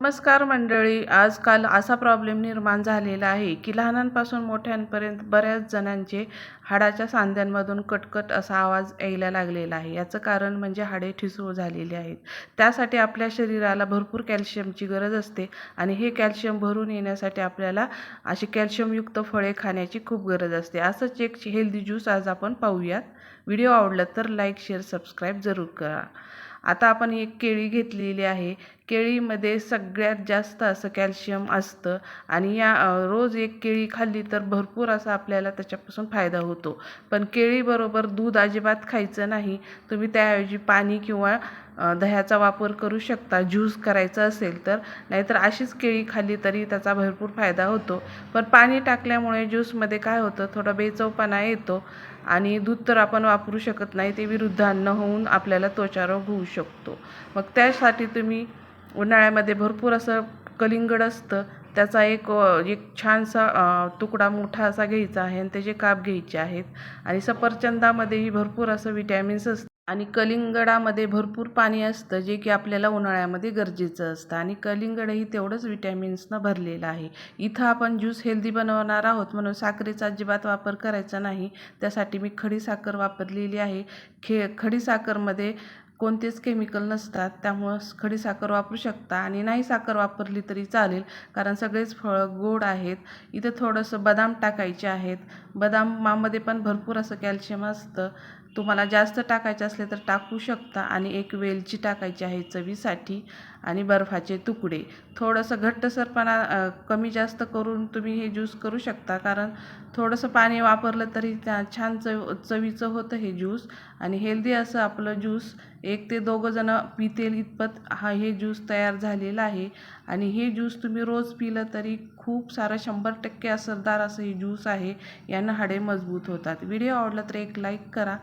नमस्कार मंडळी आजकाल असा प्रॉब्लेम निर्माण झालेला आहे की लहानांपासून मोठ्यांपर्यंत बऱ्याच जणांचे हाडाच्या सांध्यांमधून कटकट असा आवाज यायला लागलेला आहे. याचं कारण म्हणजे हाडे ठिसूळ झालेली आहेत. त्यासाठी आपल्या शरीराला भरपूर कॅल्शियमची गरज असते आणि हे कॅल्शियम भरून येण्यासाठी आपल्याला अशी कॅल्शियमयुक्त फळे खाण्याची खूप गरज असते. असंच एक हेल्दी ज्यूस आज आपण पाहूयात. व्हिडिओ आवडला तर लाईक शेअर सबस्क्राईब जरूर करा. आता आपण एक केळी घेतलेली आहे. केळीमध्ये सगळ्यात जास्त असं कॅल्शियम असतं आणि या रोज एक केळी खाल्ली तर भरपूर असा आपल्याला त्याच्यापासून फायदा होतो. पण केळीबरोबर दूध अजिबात खायचं नाही. तुम्ही त्याऐवजी पाणी किंवा दह्याचा वापर करू शकता ज्यूस करायचा असेल तर. नाहीतर अशीच केळी खाल्ली तरी त्याचा भरपूर फायदा होतो. पण पाणी टाकल्यामुळे ज्यूसमध्ये काय होतं थोडा बेचवपणा येतो आणि दूध तर आपण वापरू शकत नाही ते विरुद्ध अन्न होऊन आपल्याला त्वचारोग होऊ शकतो. मग त्यासाठी तुम्ही उन्हाळ्यामध्ये भरपूर असं कलिंगड असतं. त्याचा एक एक छानसा तुकडा मोठा असा घ्यायचा आहे आणि त्याचे काप घ्यायचे आहेत. आणि सफरचंदामध्येही भरपूर असं विटॅमिन्स असतं. आणि कलिंगडामध्ये भरपूर पाणी असतं जे की आपल्याला उन्हाळ्यामध्ये गरजेचं असतं. आणि कलिंगडही तेवढंच विटॅमिन्सनं भरलेलं आहे. इथं आपण ज्यूस हेल्दी बनवणार आहोत म्हणून साखरेचा अजिबात वापर करायचा नाही. त्यासाठी मी खडी साखर वापरलेली आहे. खे खडी साखरमध्ये कोणतेच केमिकल नसतात त्यामुळं खडी साखर वापरू शकता आणि नाही साखर वापरली तरी चालेल कारण सगळेच फळं गोड आहेत. इथं थोडंसं बदाम टाकायचे आहेत. बदामामध्ये पण भरपूर असं कॅल्शियम असतं. तुम्हाला जास्त टाकायचे असले तर टाकू शकता आणि एक वेलची टाकायची आहे चवीसाठी आणि बर्फाचे तुकडे. थोडंसं घट्टसरपणा कमी जास्त करून तुम्ही हे ज्यूस करू शकता कारण थोडंसं पाणी वापरलं तरी त्या छान चव चवीचं होतं हे ज्यूस आणि हेल्दी असं आपलं ज्यूस एक ते दोघं जणं पितील इतपत हा हे ज्यूस तयार झालेला आहे. आणि हे ज्यूस तुम्ही रोज पिलं तरी खूप सारं शंभर टक्के असरदार असं हे ज्यूस आहे. यानं हाडे मजबूत होतात. व्हिडिओ आवडला तर एक लाईक करा.